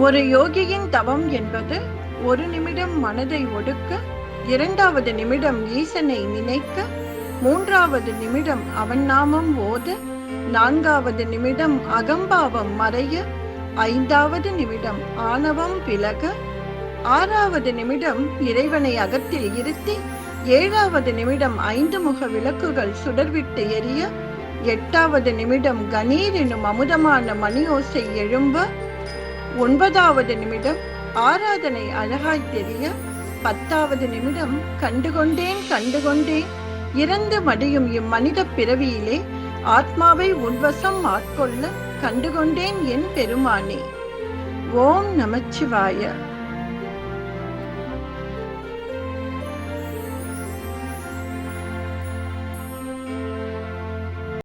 ஒரு யோகியின் தவம் என்பது ஒரு நிமிடம் மனதை ஒடுக்க இரண்டாவது நிமிடம் ஈசனை நினைக்க மூன்றாவது நிமிடம் அவன் நாமம் ஓத நான்காவது நிமிடம் அகம்பாவம் மறைய ஐந்தாவது நிமிடம் ஆணவம் விலக ஆறாவது நிமிடம் இறைவனை அகத்தில் இருத்தி ஏழாவது நிமிடம் ஐந்து முக விளக்குகள் சுடர்விட்டு எரிய எட்டாவது நிமிடம் கணீர் எனும் அமுதமான மணியோசை எழும்ப ஒன்பதாவது நிமிடம் ஆராதனை அழகாய் தெரிய பத்தாவது நிமிடம் கண்டுகொண்டேன் கண்டுகொண்டேன். இறந்து மடியும் இம்மனித பிறவியிலே ஆத்மாவை உன்வசம் ஆட்கொள்ள கண்டுகொண்டேன் என் பெருமானே. ஓம் நமச்சிவாய.